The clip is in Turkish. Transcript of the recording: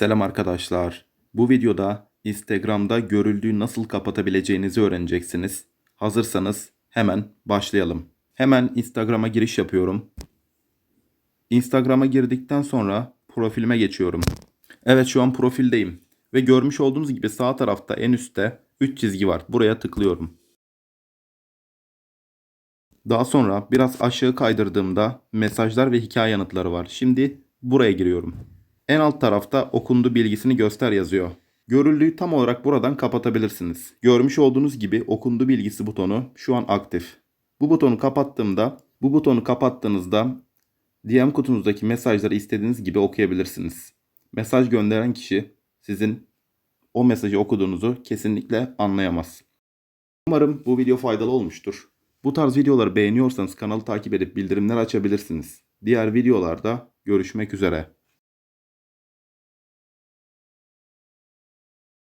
Selam arkadaşlar. Bu videoda Instagram'da görüldüğü nasıl kapatabileceğinizi öğreneceksiniz. Hazırsanız hemen başlayalım. Hemen Instagram'a giriş yapıyorum. Instagram'a girdikten sonra profilime geçiyorum. Evet şu an profildeyim. Ve görmüş olduğunuz gibi sağ tarafta en üstte 3 çizgi var. Buraya tıklıyorum. Daha sonra biraz aşağı kaydırdığımda mesajlar ve hikaye yanıtları var. Şimdi buraya giriyorum. En alt tarafta okundu bilgisini göster yazıyor. Görüldüğü tam olarak buradan kapatabilirsiniz. Görmüş olduğunuz gibi okundu bilgisi butonu şu an aktif. Bu butonu kapattığımda, bu butonu kapattığınızda DM kutunuzdaki mesajları istediğiniz gibi okuyabilirsiniz. Mesaj gönderen kişi sizin o mesajı okuduğunuzu kesinlikle anlayamaz. Umarım bu video faydalı olmuştur. Bu tarz videoları beğeniyorsanız kanalı takip edip bildirimler açabilirsiniz. Diğer videolarda görüşmek üzere.